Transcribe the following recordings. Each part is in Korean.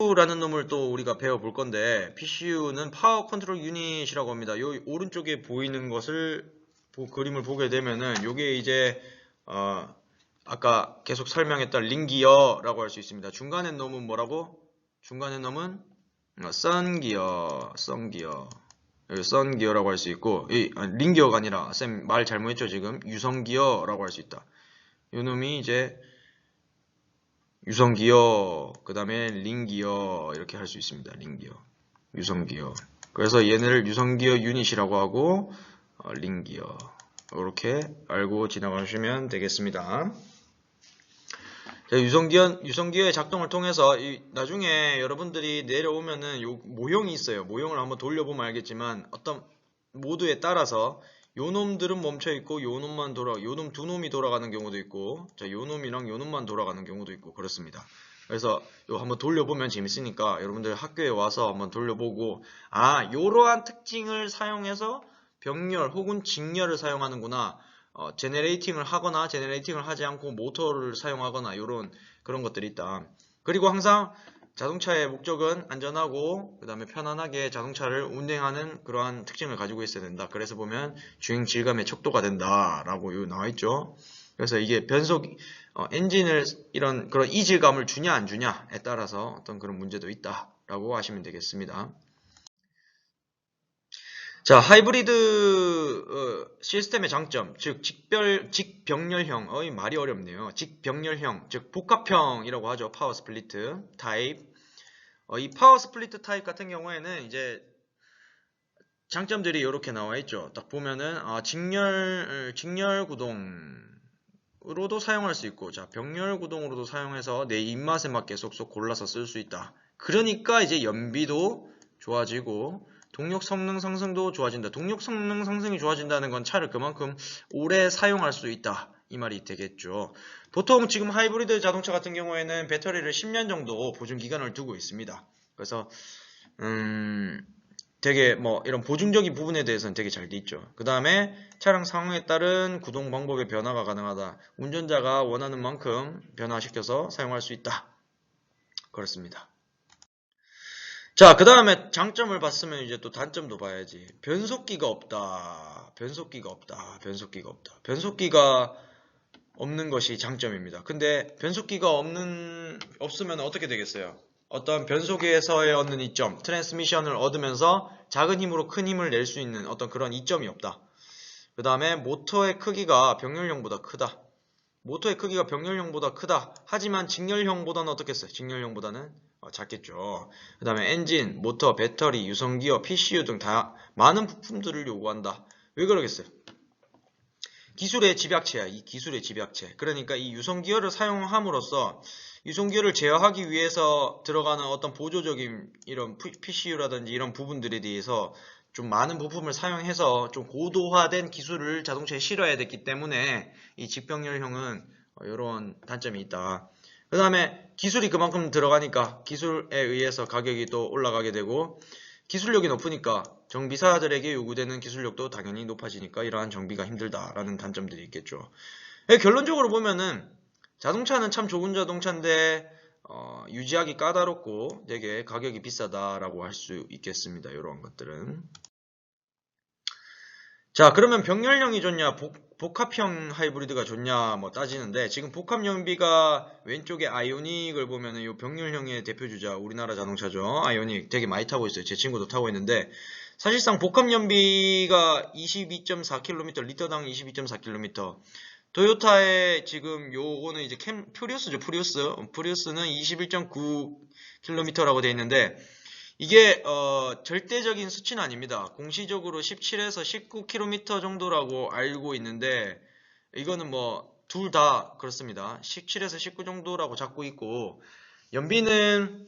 PCU라는 놈을 또 우리가 배워볼 건데 PCU는 파워 컨트롤 유닛이라고 합니다. 요 오른쪽에 보이는 것을 보- 그림을 보게 되면은 요게 이제 어, 아까 계속 설명했던 링기어라고 할 수 있습니다. 중간에 놈은 뭐라고? 중간에 놈은 어, 썬기어, 썬기어. 썬기어라고 할 수 있고 이 아, 링기어가 아니라 쌤 말 잘못했죠 지금 유성기어라고 할 수 있다. 요 놈이 이제 유성기어, 그 다음에 링기어 이렇게 할 수 있습니다. 링기어, 유성기어. 그래서 얘네를 유성기어 유닛이라고 하고 어, 링기어 이렇게 알고 지나가시면 되겠습니다. 자, 유성기어, 유성기어의 작동을 통해서 이- 나중에 여러분들이 내려오면은 요 모형이 있어요. 모형을 한번 돌려보면 알겠지만 어떤 모드에 따라서 요 놈들은 멈춰 있고 요 놈만 돌아 요놈 두 놈이 돌아가는 경우도 있고 자, 요 놈이랑 요 놈만 돌아가는 경우도 있고 그렇습니다. 그래서 요 한번 돌려보면 재밌으니까 여러분들 학교에 와서 한번 돌려보고 아 요러한 특징을 사용해서 병렬 혹은 직렬을 사용하는구나 어, 제네레이팅을 하거나 제네레이팅을 하지 않고 모터를 사용하거나 요런 그런 것들이 있다. 그리고 항상 자동차의 목적은 안전하고 그 다음에 편안하게 자동차를 운행하는 그러한 특징을 가지고 있어야 된다. 그래서 보면 주행 질감의 척도가 된다라고 요 나와 있죠. 그래서 이게 변속 어, 엔진을 이런 그런 이질감을 주냐 안 주냐에 따라서 어떤 그런 문제도 있다라고 하시면 되겠습니다. 자, 하이브리드 어, 시스템의 장점, 즉 직별 직병렬형, 어이 말이 어렵네요. 직병렬형, 즉 복합형이라고 하죠. 파워 스플리트 타입. 어, 이 파워 스플리트 타입 같은 경우에는 이제 장점들이 이렇게 나와 있죠. 딱 보면은 아, 직렬 직렬 구동으로도 사용할 수 있고, 자 병렬 구동으로도 사용해서 내 입맛에 맞게 쏙쏙 골라서 쓸 수 있다. 그러니까 이제 연비도 좋아지고 동력 성능 상승도 좋아진다. 동력 성능 상승이 좋아진다는 건 차를 그만큼 오래 사용할 수 있다. 이 말이 되겠죠. 보통 지금 하이브리드 자동차 같은 경우에는 배터리를 10년 정도 보증 기간을 두고 있습니다. 그래서 음 되게 뭐 이런 보증적인 부분에 대해서는 되게 잘 돼 있죠. 그 다음에 차량 상황에 따른 구동 방법의 변화가 가능하다. 운전자가 원하는 만큼 변화시켜서 사용할 수 있다. 그렇습니다. 자, 그 다음에 장점을 봤으면 이제 또 단점도 봐야지. 변속기가 없다. 변속기가 없다. 변속기가 없다. 변속기가 없는 것이 장점입니다. 근데 변속기가 없는, 없으면 어떻게 되겠어요? 어떤 변속에서의 얻는 이점, 트랜스미션을 얻으면서 작은 힘으로 큰 힘을 낼 수 있는 어떤 그런 이점이 없다. 그 다음에 모터의 크기가 병렬형보다 크다. 모터의 크기가 병렬형보다 크다. 하지만 직렬형보다는 어떻겠어요? 직렬형보다는 어, 작겠죠. 그 다음에 엔진, 모터, 배터리, 유성기어, PCU 등 다 많은 부품들을 요구한다. 왜 그러겠어요? 기술의 집약체야. 이 기술의 집약체. 그러니까 이 유성기어를 사용함으로써 유성기어를 제어하기 위해서 들어가는 어떤 보조적인 이런 PCU라든지 이런 부분들에 대해서 좀 많은 부품을 사용해서 좀 고도화된 기술을 자동차에 실어야 됐기 때문에 이 직병렬형은 이런 단점이 있다. 그 다음에 기술이 그만큼 들어가니까 기술에 의해서 가격이 또 올라가게 되고 기술력이 높으니까 정비사들에게 요구되는 기술력도 당연히 높아지니까 이러한 정비가 힘들다라는 단점들이 있겠죠. 예, 결론적으로 보면은 자동차는 참 좋은 자동차인데 어, 유지하기 까다롭고 되게 가격이 비싸다라고 할 수 있겠습니다. 이러한 것들은. 자, 그러면 병렬형이 좋냐, 복, 복합형 하이브리드가 좋냐, 뭐 따지는데, 지금 복합 연비가 왼쪽에 아이오닉을 보면은 요 병렬형의 대표 주자, 우리나라 자동차죠. 아이오닉 되게 많이 타고 있어요. 제 친구도 타고 있는데, 사실상 복합 연비가 22.4km, 리터당 22.4km. 도요타의 지금 요거는 이제 캠, 퓨리우스죠, 퓨리우스. 퓨리우스는 21.9km라고 되어 있는데, 이게 어, 절대적인 수치는 아닙니다. 공시적으로 17에서 19km 정도라고 알고 있는데 이거는 뭐 둘 다 그렇습니다. 17에서 19 정도라고 잡고 있고 연비는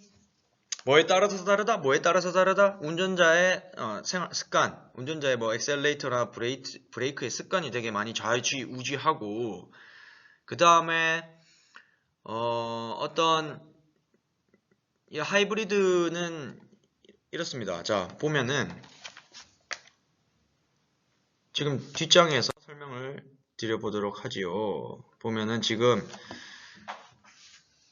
뭐에 따라서 다르다? 뭐에 따라서 다르다? 운전자의 어, 생활 습관, 운전자의 뭐 엑셀레이터나 브레이크, 브레이크의 습관이 되게 많이 좌지 우지하고 그 다음에 어, 어떤 이 하이브리드는 이렇습니다. 자, 보면은 지금 뒷장에서 설명을 드려보도록 하지요. 보면은 지금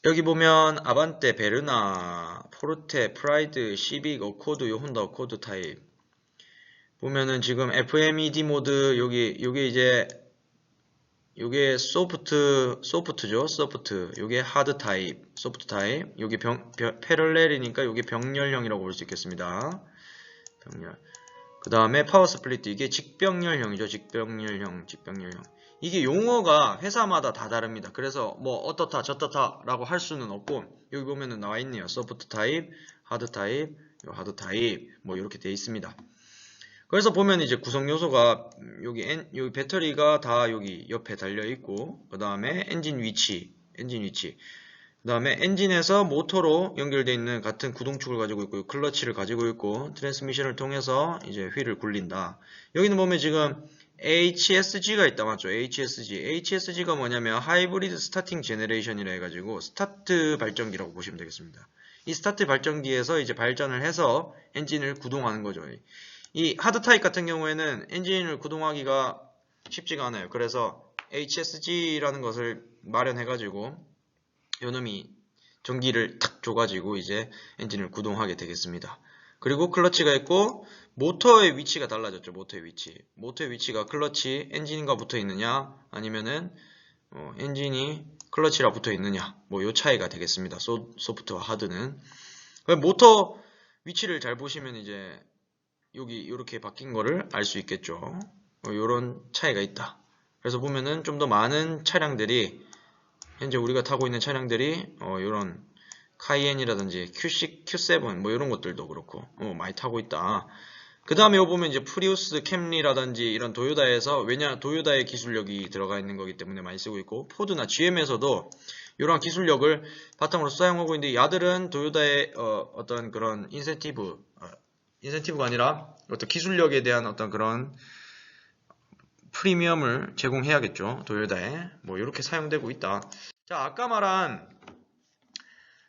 여기 보면 아반떼, 베르나, 포르테, 프라이드, 시빅, 어코드, 혼다 어코드 타입 보면은 지금 FMED 모드 여기 요게 이제 요게 소프트 소프트죠. 소프트. 요게 하드 타입 소프트 타입. 요게 병, 병 패럴렐이니까 요게 병렬형이라고 볼 수 있겠습니다. 병렬. 그 다음에 파워 스플리트 이게 직병렬형이죠. 직병렬형 직병렬형. 이게 용어가 회사마다 다 다릅니다. 그래서 뭐 어떻다 저떻다 라고 할 수는 없고 여기 보면은 나와 있네요. 소프트 타입 하드 타입 요 하드 타입 뭐 이렇게 돼 있습니다 그래서 보면 이제 구성 요소가 여기 엔, 여기 배터리가 다 여기 옆에 달려 있고 그 다음에 엔진 위치 엔진 위치. 그 다음에 엔진에서 모터로 연결되어 있는 같은 구동축을 가지고 있고 클러치를 가지고 있고 트랜스미션을 통해서 이제 휠을 굴린다. 여기는 보면 지금 HSG가 있다 맞죠? HSG HSG가 뭐냐면 하이브리드 스타팅 제네레이션이라 해가지고 스타트 발전기라고 보시면 되겠습니다. 이 스타트 발전기에서 이제 발전을 해서 엔진을 구동하는 거죠 이 하드 타입 같은 경우에는 엔진을 구동하기가 쉽지가 않아요. 그래서 HSG라는 것을 마련해가지고 요놈이 전기를 탁 줘가지고 이제 엔진을 구동하게 되겠습니다. 그리고 클러치가 있고 모터의 위치가 달라졌죠. 모터의 위치. 모터의 위치가 클러치 엔진과 붙어 있느냐 아니면은 어, 엔진이 클러치랑 붙어 있느냐 뭐 요 차이가 되겠습니다. 소, 소프트와 하드는 모터 위치를 잘 보시면 이제 여기 이렇게 바뀐 거를 알 수 있겠죠. 이런 어, 차이가 있다. 그래서 보면은 좀 더 많은 차량들이 현재 우리가 타고 있는 차량들이 어, 이런 카이엔이라든지 Q6, Q7 뭐 이런 것들도 그렇고 어, 많이 타고 있다. 그 다음에 보면 이제 프리우스, 캠리라든지 이런 도요다에서 왜냐 도요다의 기술력이 들어가 있는 거기 때문에 많이 쓰고 있고 포드나 GM에서도 이러한 기술력을 바탕으로 사용하고 있는데 야들은 도요다의 어, 떤 그런 인센티브 인센티브가 아니라 어떤 기술력에 대한 어떤 그런 프리미엄을 제공해야겠죠. 도요다에. 뭐 이렇게 사용되고 있다. 자, 아까 말한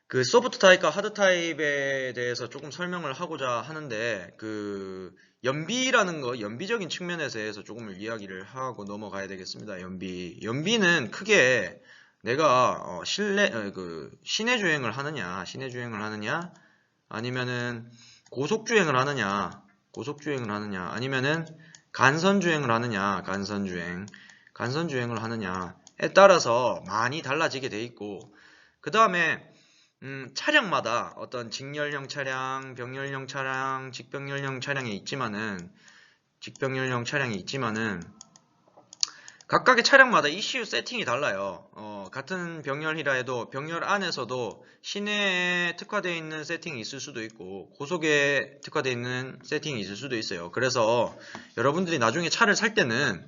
그 소프트 타입과 하드 타입에 대해서 조금 설명을 하고자 하는데 그 연비라는 거, 연비적인 측면에서 해서 조금 이야기를 하고 넘어가야 되겠습니다. 연비. 연비는 크게 내가 어, 실내 어, 그 시내 주행을 하느냐, 시내 주행을 하느냐 아니면은 고속주행을 하느냐 고속주행을 하느냐 아니면은 간선주행을 하느냐 간선주행 간선주행을 하느냐에 따라서 많이 달라지게 돼 있고 그 다음에 음, 차량마다 어떤 직렬형 차량, 병렬형 차량, 직병렬형 차량이 있지만은 직병렬형 차량이 있지만은 각각의 차량마다 ECU 세팅이 달라요. 어, 같은 병렬이라 해도 병렬 안에서도 시내에 특화되어 있는 세팅이 있을 수도 있고 고속에 특화되어 있는 세팅이 있을 수도 있어요. 그래서 여러분들이 나중에 차를 살 때는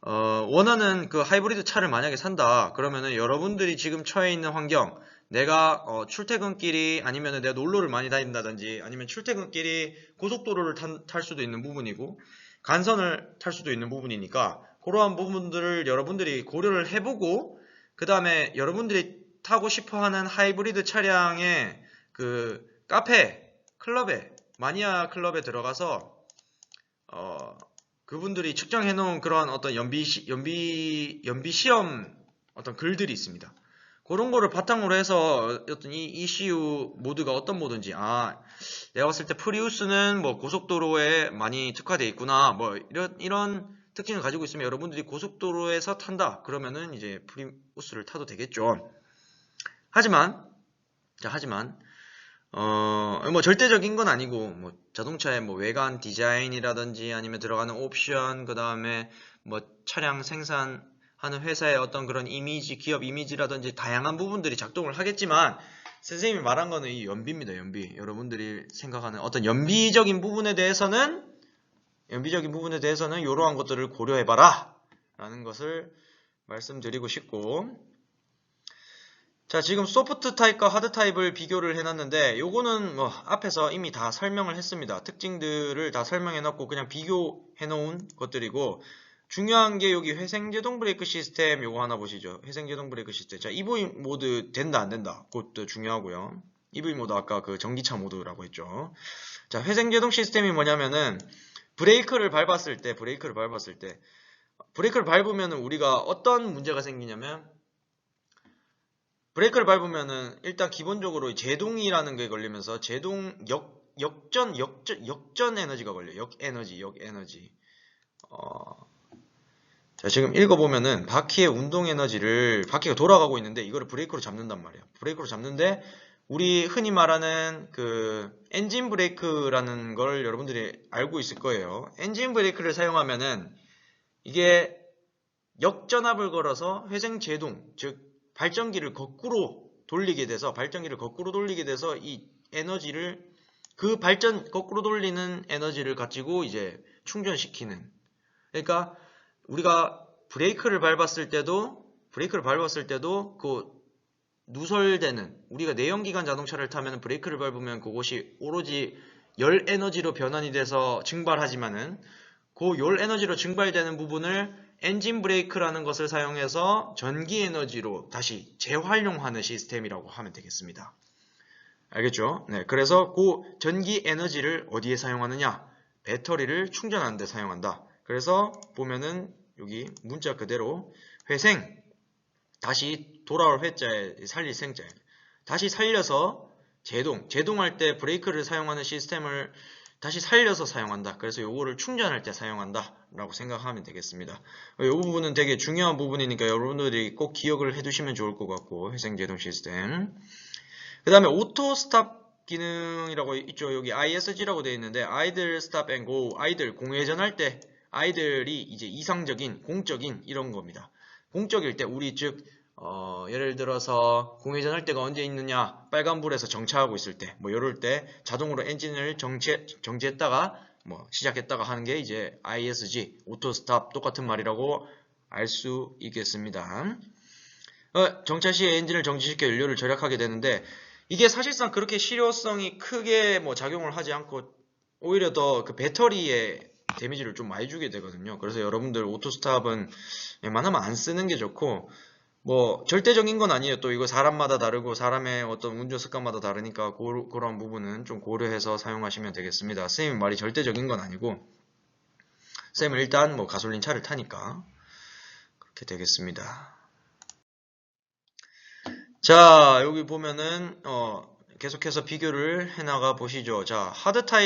어, 원하는 그 하이브리드 차를 만약에 산다 그러면은 여러분들이 지금 처해 있는 환경 내가 어, 출퇴근길이 아니면 내가 놀러를 많이 다닌다든지 아니면 출퇴근길이 고속도로를 탄, 탈 수도 있는 부분이고 간선을 탈 수도 있는 부분이니까 그러한 부분들을 여러분들이 고려를 해보고 그 다음에 여러분들이 타고 싶어하는 하이브리드 차량의 그 카페, 클럽에 마니아 클럽에 들어가서 어, 그분들이 측정해 놓은 그런 어떤 연비 시, 연비 연비 시험 어떤 글들이 있습니다. 그런 거를 바탕으로 해서 어떤 이 ECU 모드가 어떤 모드인지 아 내가 봤을 때 프리우스는 뭐 고속도로에 많이 특화되어 있구나 뭐 이런 이런 특징을 가지고 있으면 여러분들이 고속도로에서 탄다. 그러면은 이제 프리우스를 타도 되겠죠. 하지만 자 하지만 어 뭐 절대적인 건 아니고 뭐 자동차의 뭐 외관 디자인이라든지 아니면 들어가는 옵션 그 다음에 뭐 차량 생산 하는 회사의 어떤 그런 이미지 기업 이미지라든지 다양한 부분들이 작동을 하겠지만 선생님이 말한 거는 이 연비입니다 연비. 여러분들이 생각하는 어떤 연비적인 부분에 대해서는 연비적인 부분에 대해서는 이러한 것들을 고려해봐라. 라는 것을 말씀드리고 싶고. 자 지금 소프트 타입과 하드 타입을 비교를 해놨는데 요거는 뭐 앞에서 이미 다 설명을 했습니다. 특징들을 다 설명해 놨고 그냥 비교해 놓은 것들이고 중요한 게 여기 회생제동 브레이크 시스템 요거 하나 보시죠. 회생제동 브레이크 시스템. 자 EV 모드 된다 안 된다. 그것도 중요하고요. EV 모드 아까 그 전기차 모드라고 했죠. 자 회생제동 시스템이 뭐냐면은 브레이크를 밟았을 때 브레이크를 밟았을 때 브레이크를 밟으면 우리가 어떤 문제가 생기냐면 브레이크를 밟으면은 일단 기본적으로 제동이라는 게 걸리면서 제동 역 역전 역전 역전 에너지가 걸려. 역 에너지, 역 에너지. 어. 자, 지금 읽어보면은 바퀴의 운동 에너지를 바퀴가 돌아가고 있는데 이거를 브레이크로 잡는단 말이야. 브레이크로 잡는데 우리 흔히 말하는 그 엔진 브레이크라는 걸 여러분들이 알고 있을 거예요. 엔진 브레이크를 사용하면은 이게 역전압을 걸어서 회생 제동, 즉 발전기를 거꾸로 돌리게 돼서 발전기를 거꾸로 돌리게 돼서 이 에너지를 그 발전 거꾸로 돌리는 에너지를 가지고 이제 충전시키는 그러니까 우리가 브레이크를 밟았을 때도 브레이크를 밟았을 때도 그 누설되는 우리가 내연기관 자동차를 타면 브레이크를 밟으면 그것이 오로지 열 에너지로 변환이 돼서 증발하지만은 그 열 에너지로 증발되는 부분을 엔진 브레이크라는 것을 사용해서 전기 에너지로 다시 재활용하는 시스템이라고 하면 되겠습니다. 알겠죠? 네, 그래서 그 전기 에너지를 어디에 사용하느냐? 배터리를 충전하는 데 사용한다. 그래서 보면은 여기 문자 그대로 회생 다시 돌아올 회자에 살릴 생자에 다시 살려서 제동 제동할 때 브레이크를 사용하는 시스템을 다시 살려서 사용한다. 그래서 요거를 충전할 때 사용한다. 라고 생각하면 되겠습니다. 이 부분은 되게 중요한 부분이니까 여러분들이 꼭 기억을 해두시면 좋을 것 같고 회생제동 시스템 그 다음에 오토 스탑 기능이라고 있죠. 여기 ISG라고 되어 있는데 아이들 스탑 앤 고, 아이들 공회전할 때 아이들이 이제 이상적인 공적인 이런 겁니다. 공적일 때 우리 즉 어, 예를 들어서 공회전할 때가 언제 있느냐 빨간불에서 정차하고 있을 때 뭐 이럴 때 자동으로 엔진을 정체, 정지했다가 뭐 시작했다가 하는 게 이제 ISG 오토 스탑 똑같은 말이라고 알 수 있겠습니다. 어, 정차 시에 엔진을 정지시켜 연료를 절약하게 되는데 이게 사실상 그렇게 실효성이 크게 뭐 작용을 하지 않고 오히려 더 그 배터리에 데미지를 좀 많이 주게 되거든요. 그래서 여러분들 오토스탑은 웬만하면 안 쓰는 게 좋고 뭐 절대적인 건 아니에요. 또 이거 사람마다 다르고 사람의 어떤 운전 습관마다 다르니까 고, 그런 부분은 좀 고려해서 사용하시면 되겠습니다. 선생님 말이 절대적인 건 아니고 쌤은 일단 뭐 가솔린 차를 타니까 그렇게 되겠습니다. 자 여기 보면은 어 계속해서 비교를 해나가 보시죠. 자 하드 타입